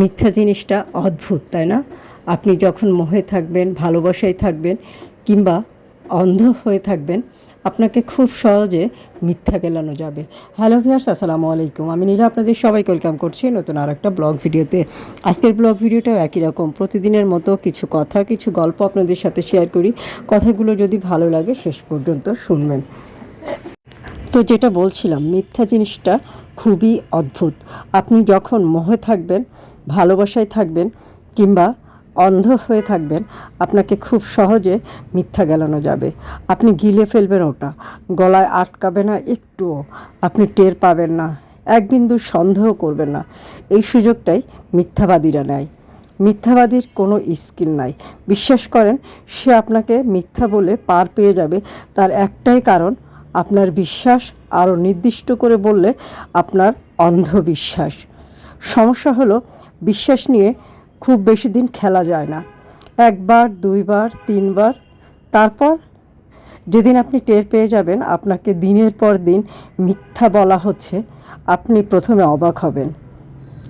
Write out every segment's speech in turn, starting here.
মিথ্যা জিনিসটা অদ্ভুত, তাই না? আপনি যখন মোহে থাকবেন, ভালোবাসায় থাকবেন কিংবা অন্ধ হয়ে থাকবেন, আপনাকে খুব সহজে মিথ্যা গেলানো যাবে। হ্যালো ভিয়ার্স আসসালামু আলাইকুম। আমি নীলা, আপনাদের সবাইকে ওয়েলকাম করছি নতুন আর একটা ব্লগ ভিডিওতে। আজকের ব্লগ ভিডিওটাও একই রকম। প্রতিদিনের মতো কিছু কথা, কিছু গল্প আপনাদের সাথে শেয়ার করি। কথাগুলো যদি ভালো লাগে, শেষ পর্যন্ত শুনবেন। তো যেটা বলছিলাম, মিথ্যা জিনিসটা খুবই অদ্ভুত। আপনি যখন মোহে থাকবেন, ভালোবাসায় থাকবেন কিংবা অন্ধ হয়ে থাকবেন, আপনাকে খুব সহজে মিথ্যা গেলানো যাবে। আপনি গিলে ফেলবেন ওটা। গলায় আটকাবে না একটুও। আপনি টের পাবেন না। এক বিন্দু সন্দেহ করবেন না। এই সুযোগটাই মিথ্যাবাদীরা নেয়। মিথ্যাবাদীর কোনো স্কিল নাই। বিশ্বাস করেন, সে আপনাকে মিথ্যা বলে পার পেয়ে যাবে। তার একটাই কারণ আপনার বিশ্বাস আরও নির্দিষ্ট করে বললে আপনার অন্ধবিশ্বাস। সমস্যা হলো, বিশ্বাস নিয়ে খুব বেশি দিন খেলা যায় না। একবার, দুইবার, তিনবার, তারপর যেদিন আপনি টের পেয়ে যাবেন, আপনাকে দিনের পর দিন মিথ্যা বলা হচ্ছে, আপনি প্রথমে অবাক হবেন।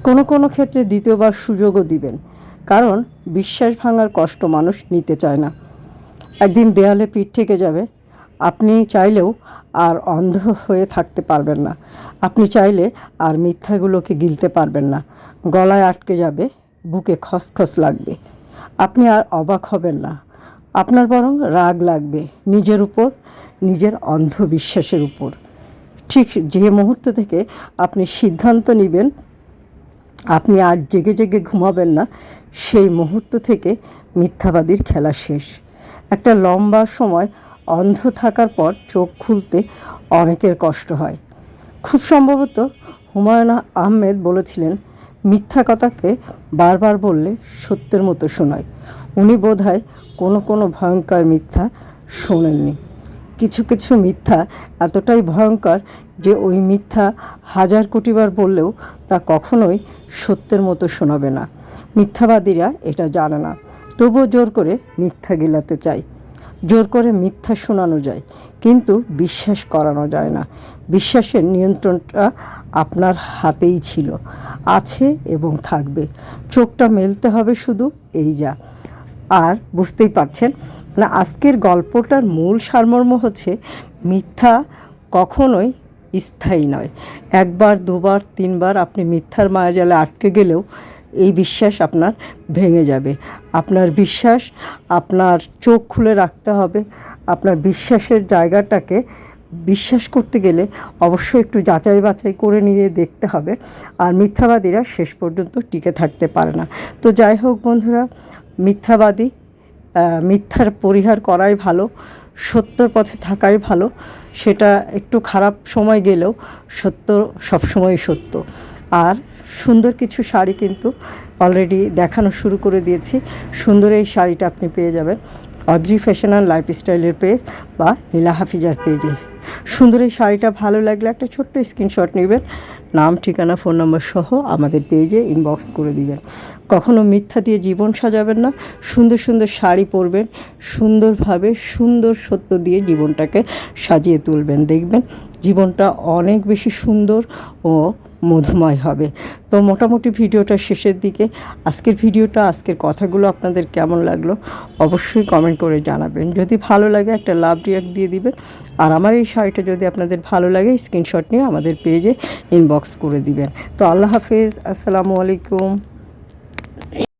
কোনো কোনো ক্ষেত্রে দ্বিতীয়বার সুযোগও দিবেন, কারণ বিশ্বাস ভাঙার কষ্ট মানুষ নিতে চায় না। একদিন দেয়ালে পিঠ থেকে যাবে আপনি চাইলেও আর অন্ধ হয়ে থাকতে পারবেন না। আপনি চাইলে আর মিথ্যাগুলোকে গিলতে পারবেন না। গলায় আটকে যাবে, বুকে খসখস লাগবে। আপনি আর অবাক হবেন না। আপনার বরং রাগ লাগবে নিজের উপর, নিজের অন্ধবিশ্বাসের উপর। ঠিক যে মুহূর্ত থেকে আপনি সিদ্ধান্ত নেবেন, আপনি আর জেগে জেগে ঘুমাবেন না, সেই মুহূর্ত থেকে মিথ্যাবাদীর খেলা শেষ। একটা লম্বা সময় অন্ধ থাকার পর চোখ খুলতে অনেকের কষ্ট হয়। খুব সম্ভবত হুমায়ুন আহমেদ বলেছিলেন, মিথ্যা কথাকে বারবার বললে সত্যের মতো শোনায়। উনি বোধহয় কোনো কোনো ভয়ঙ্কর মিথ্যা শোনেননি। কিছু কিছু মিথ্যা এতটাই ভয়ঙ্কর যে ওই মিথ্যা হাজার কোটিবার বললেও তা কখনোই সত্যের মতো শোনাবে না। মিথ্যাবাদীরা এটা জানে না। তবুও জোর করে মিথ্যা গিলাতে চায়। জোর করে মিথ্যা শোনানো যায়, কিন্তু বিশ্বাস করানো যায় না। বিশ্বাসের নিয়ন্ত্রণটা আপনার হাতেই ছিল, আছে এবং থাকবে। চোখটা মেলতে হবে শুধু এই যা। আর বুঝতেই পারছেন, না, আজকের গল্পটার মূল সারমর্ম হচ্ছে মিথ্যা কখনোই স্থায়ী নয়। একবার, দুবার, তিনবার আপনি মিথ্যার মায়াজালে আটকে গেলেও এই বিশ্বাস আপনার ভেঙে যাবে। আপনার বিশ্বাস আপনার চোখ খুলে রাখতে হবে। আপনার বিশ্বাসের জায়গাটাকে বিশ্বাস করতে গেলে অবশ্যই একটু যাচাই বাছাই করে নিয়ে দেখতে হবে। আর মিথ্যাবাদীরা শেষ পর্যন্ত টিকে থাকতে পারে না। তো যাই হোক বন্ধুরা, মিথ্যাবাদী মিথ্যার পরিহার করাই ভালো, সত্যর পথে থাকাই ভালো। সেটা একটু খারাপ সময় গেলেও সত্য সবসময় সত্য। আর সুন্দর কিছু শাড়ি কিন্তু অলরেডি দেখানো শুরু করে দিয়েছি। সুন্দর এই শাড়িটা আপনি পেয়ে যাবেন। অদ্রি ফ্যাশন অ্যান্ড লাইফস্টাইলের পেজ বা নীলা হাফিজার পেজে সুন্দর এই শাড়িটা ভালো লাগলে একটা ছোট্ট স্ক্রিনশট নেবেন। নাম, ঠিকানা, ফোন নম্বর সহ আমাদের পেজে ইনবক্স করে দিবেন। কখনো মিথ্যা দিয়ে জীবন সাজাবেন না, সুন্দর সুন্দর শাড়ি পরবেন, সুন্দরভাবে সুন্দর সত্য দিয়ে জীবনটাকে সাজিয়ে তুলবেন। দেখবেন জীবনটা অনেক বেশি সুন্দর ও মধুময় হবে। তো মোটামুটি ভিডিওটা শেষের দিকে, আজকের ভিডিওটা, আজকের কথাগুলো আপনাদের কেমন লাগল অবশ্যই কমেন্ট করে জানাবেন। যদি ভালো লাগে একটা লাভ রিয়াক্ট দিয়ে দিবেন। আর আমার এই শাড়িটা যদি আপনাদের ভালো লাগে স্ক্রিনশট নিয়ে আমাদের পেজে ইনবক্স করে দিবেন। তো আল্লাহ হাফেজ আসসালামু আলাইকুম।